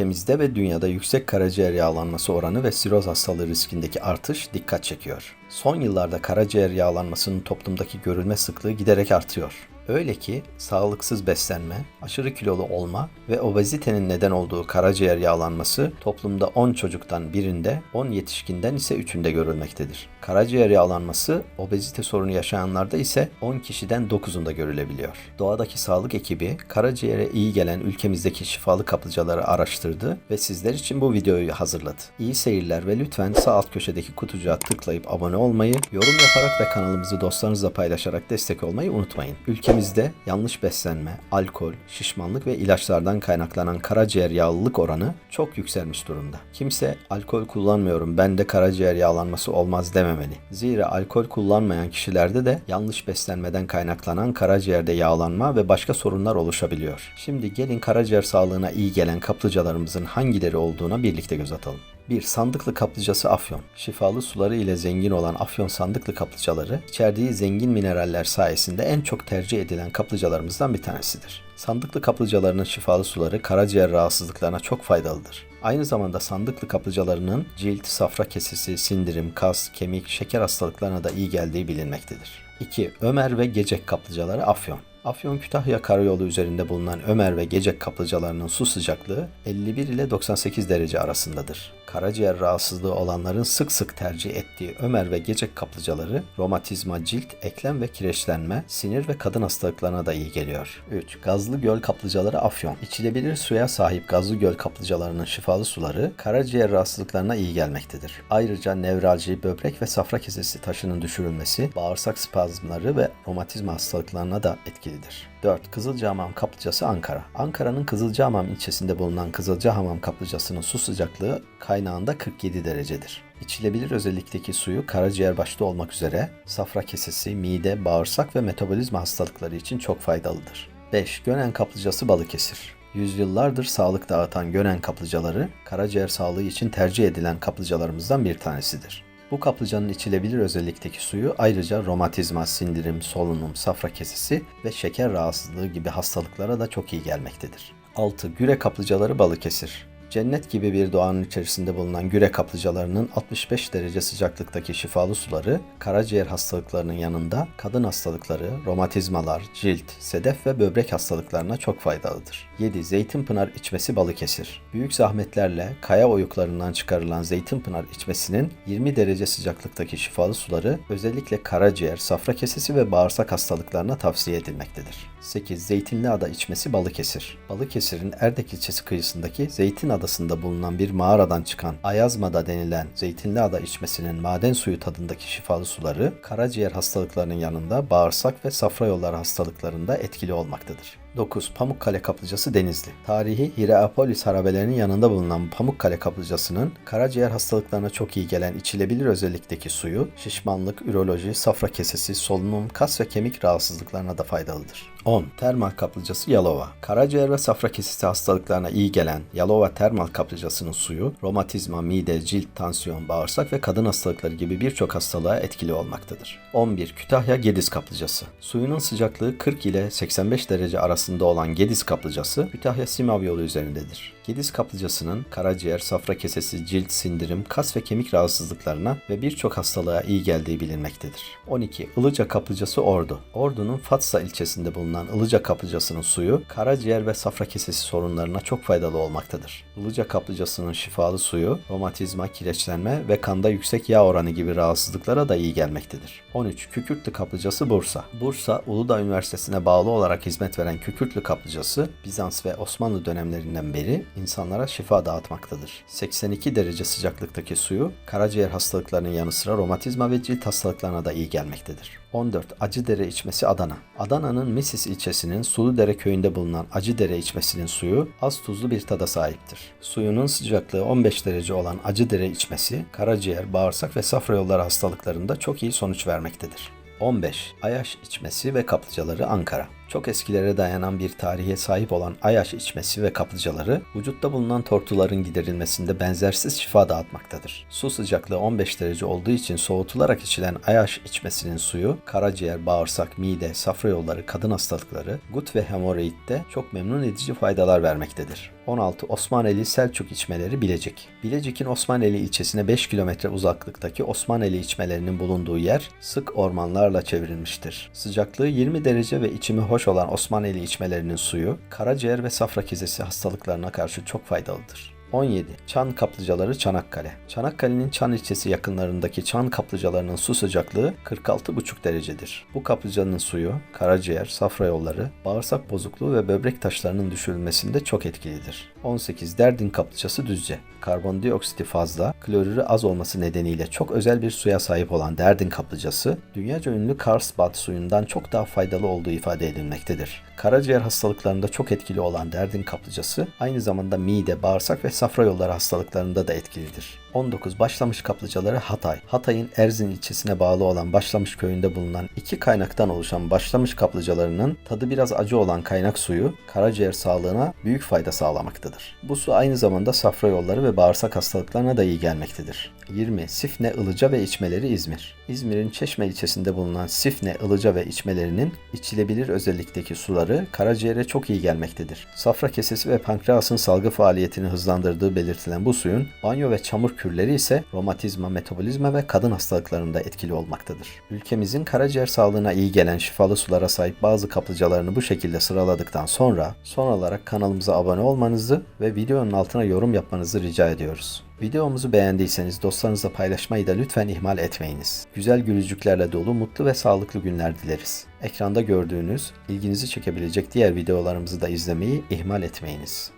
ülkemizde ve dünyada yüksek karaciğer yağlanması oranı ve siroz hastalığı riskindeki artış dikkat çekiyor. Son yıllarda karaciğer yağlanmasının toplumdaki görülme sıklığı giderek artıyor. Öyle ki sağlıksız beslenme, aşırı kilolu olma ve obezitenin neden olduğu karaciğer yağlanması toplumda 10 çocuktan birinde, 10 yetişkinden ise 3'ünde görülmektedir. Karaciğer yağlanması obezite sorunu yaşayanlarda ise 10 kişiden 9'unda görülebiliyor. Doğadaki sağlık ekibi karaciğere iyi gelen ülkemizdeki şifalı kaplıcaları araştırdı ve sizler için bu videoyu hazırladı. İyi seyirler ve lütfen sağ alt köşedeki kutucuğa tıklayıp abone olmayı, yorum yaparak ve kanalımızı dostlarınızla paylaşarak destek olmayı unutmayın. Ülkemizde yanlış beslenme, alkol, şişmanlık ve ilaçlardan kaynaklanan karaciğer yağlılık oranı çok yükselmiş durumda. Kimse alkol kullanmıyorum bende karaciğer yağlanması olmaz dememeli. Zira alkol kullanmayan kişilerde de yanlış beslenmeden kaynaklanan karaciğerde yağlanma ve başka sorunlar oluşabiliyor. Şimdi gelin karaciğer sağlığına iyi gelen kaplıcalarımızın hangileri olduğuna birlikte göz atalım. 1. Sandıklı kaplıcası Afyon. Şifalı suları ile zengin olan Afyon sandıklı kaplıcaları, içerdiği zengin mineraller sayesinde en çok tercih edilen kaplıcalarımızdan bir tanesidir. Sandıklı kaplıcalarının şifalı suları karaciğer rahatsızlıklarına çok faydalıdır. Aynı zamanda sandıklı kaplıcalarının cilt, safra kesesi, sindirim, kas, kemik, şeker hastalıklarına da iyi geldiği bilinmektedir. 2. Ömer ve Gecek kaplıcaları Afyon. Afyon Kütahya karayolu üzerinde bulunan Ömer ve Gecek kaplıcalarının su sıcaklığı 51 ile 98 derece arasındadır. Karaciğer rahatsızlığı olanların sık sık tercih ettiği Ömer ve Gecek kaplıcaları romatizma, cilt, eklem ve kireçlenme, sinir ve kadın hastalıklarına da iyi geliyor. 3. Gazlı Göl kaplıcaları Afyon. İçilebilir suya sahip Gazlı Göl kaplıcalarının şifalı suları karaciğer rahatsızlıklarına iyi gelmektedir. Ayrıca nevralji, böbrek ve safra kesesi taşının düşürülmesi, bağırsak spazmları ve romatizma hastalıklarına da etkilidir. 4. Kızılcahamam Kaplıcası Ankara. Ankara'nın Kızılcahamam ilçesinde bulunan Kızılcahamam Kaplıcası'nın su sıcaklığı kaynağında 47 derecedir. İçilebilir özellikteki suyu karaciğer başta olmak üzere safra kesesi, mide, bağırsak ve metabolizma hastalıkları için çok faydalıdır. 5. Gönen Kaplıcası Balıkesir. Yüzyıllardır sağlık dağıtan Gönen kaplıcaları, karaciğer sağlığı için tercih edilen kaplıcalarımızdan bir tanesidir. Bu kaplıcanın içilebilir özellikteki suyu ayrıca romatizma, sindirim, solunum, safra kesesi ve şeker rahatsızlığı gibi hastalıklara da çok iyi gelmektedir. 6. Güre kaplıcaları Balıkesir. Cennet gibi bir doğanın içerisinde bulunan güre kaplıcalarının 65 derece sıcaklıktaki şifalı suları karaciğer hastalıklarının yanında kadın hastalıkları, romatizmalar, cilt, sedef ve böbrek hastalıklarına çok faydalıdır. 7. Zeytinpınar içmesi Balıkesir. Büyük zahmetlerle kaya oyuklarından çıkarılan zeytinpınar içmesinin 20 derece sıcaklıktaki şifalı suları özellikle karaciğer, safra kesesi ve bağırsak hastalıklarına tavsiye edilmektedir. 8. Zeytinliada içmesi Balıkesir. Balıkesir'in Erdek ilçesi kıyısındaki Zeytin adasında bulunan bir mağaradan çıkan Ayazmada denilen Zeytinliada içmesinin maden suyu tadındaki şifalı suları karaciğer hastalıklarının yanında bağırsak ve safra yolları hastalıklarında etkili olmaktadır. 9. Pamukkale Kaplıcası Denizli. Tarihi Hierapolis harabelerinin yanında bulunan Pamukkale Kaplıcası'nın karaciğer hastalıklarına çok iyi gelen içilebilir özellikteki suyu şişmanlık, üroloji, safra kesesi, solunum, kas ve kemik rahatsızlıklarına da faydalıdır. 10. Termal Kaplıcası Yalova. Karaciğer ve safra kesesi hastalıklarına iyi gelen Yalova Termal Kaplıcası'nın suyu romatizma, mide, cilt, tansiyon, bağırsak ve kadın hastalıkları gibi birçok hastalığa etkili olmaktadır. 11. Kütahya Gediz Kaplıcası. Suyunun sıcaklığı 40 ile 85 derece arasında olan Gediz Kaplıcası Kütahya Simav yolu üzerindedir. Gediz kaplıcasının karaciğer, safra kesesi, cilt, sindirim, kas ve kemik rahatsızlıklarına ve birçok hastalığa iyi geldiği bilinmektedir. 12. Ilıca kaplıcası Ordu. Ordu'nun Fatsa ilçesinde bulunan Ilıca kaplıcasının suyu karaciğer ve safra kesesi sorunlarına çok faydalı olmaktadır. Ilıca kaplıcasının şifalı suyu romatizma, kireçlenme ve kanda yüksek yağ oranı gibi rahatsızlıklara da iyi gelmektedir. 13. Kükürtlü kaplıcası Bursa. Bursa, Uludağ Üniversitesi'ne bağlı olarak hizmet veren Kükürtlü kaplıcası Bizans ve Osmanlı dönemlerinden beri insanlara şifa dağıtmaktadır. 82 derece sıcaklıktaki suyu karaciğer hastalıklarının yanı sıra romatizma ve cilt hastalıklarına da iyi gelmektedir. 14. Acıdere içmesi Adana. Adana'nın Misis ilçesinin Suludere köyünde bulunan Acıdere içmesinin suyu az tuzlu bir tada sahiptir. Suyunun sıcaklığı 15 derece olan Acıdere içmesi karaciğer, bağırsak ve safra yolları hastalıklarında çok iyi sonuç vermektedir. 15. Ayaş içmesi ve kaplıcaları Ankara. Çok eskilere dayanan bir tarihe sahip olan Ayaş içmesi ve kaplıcaları, vücutta bulunan tortuların giderilmesinde benzersiz şifa dağıtmaktadır. Su sıcaklığı 15 derece olduğu için soğutularak içilen Ayaş içmesinin suyu, karaciğer, bağırsak, mide, safra yolları, kadın hastalıkları, gut ve hemoroidde çok memnun edici faydalar vermektedir. 16. Osmaneli Selçuk içmeleri Bilecik. Bilecik'in Osmaneli ilçesine 5 kilometre uzaklıktaki Osmaneli içmelerinin bulunduğu yer sık ormanlarla çevrilmiştir. Sıcaklığı 20 derece ve içimi hoş olan Osmaneli içmelerinin suyu, karaciğer ve safra kezesi hastalıklarına karşı çok faydalıdır. 17. Çan kaplıcaları Çanakkale. Çanakkale'nin Çan ilçesi yakınlarındaki Çan kaplıcalarının su sıcaklığı 46,5 derecedir. Bu kaplıcanın suyu, karaciğer, safra yolları, bağırsak bozukluğu ve böbrek taşlarının düşürülmesinde çok etkilidir. 18. Derdin kaplıcası Düzce. Karbondioksiti fazla, klorürü az olması nedeniyle çok özel bir suya sahip olan Derdin kaplıcası, dünyaca ünlü Karlsbad suyundan çok daha faydalı olduğu ifade edilmektedir. Karaciğer hastalıklarında çok etkili olan Derdin kaplıcası, aynı zamanda mide, bağırsak ve safra yolları hastalıklarında da etkilidir. 19 Başlamış kaplıcaları Hatay. Hatay'ın Erzin ilçesine bağlı olan Başlamış köyünde bulunan iki kaynaktan oluşan Başlamış kaplıcalarının tadı biraz acı olan kaynak suyu karaciğer sağlığına büyük fayda sağlamaktadır. Bu su aynı zamanda safra yolları ve bağırsak hastalıklarına da iyi gelmektedir. 20. Sifne, Ilıca ve içmeleri İzmir. İzmir'in Çeşme ilçesinde bulunan Sifne, Ilıca ve içmelerinin içilebilir özellikteki suları karaciğere çok iyi gelmektedir. Safra kesesi ve pankreasın salgı faaliyetini hızlandırdığı belirtilen bu suyun banyo ve çamur kürleri ise romatizma, metabolizma ve kadın hastalıklarında etkili olmaktadır. Ülkemizin karaciğer sağlığına iyi gelen şifalı sulara sahip bazı kaplıcalarını bu şekilde sıraladıktan sonra son olarak kanalımıza abone olmanızı ve videonun altına yorum yapmanızı rica ediyoruz. Videomuzu beğendiyseniz dostlarınızla paylaşmayı da lütfen ihmal etmeyiniz. Güzel gülücüklerle dolu mutlu ve sağlıklı günler dileriz. Ekranda gördüğünüz, ilginizi çekebilecek diğer videolarımızı da izlemeyi ihmal etmeyiniz.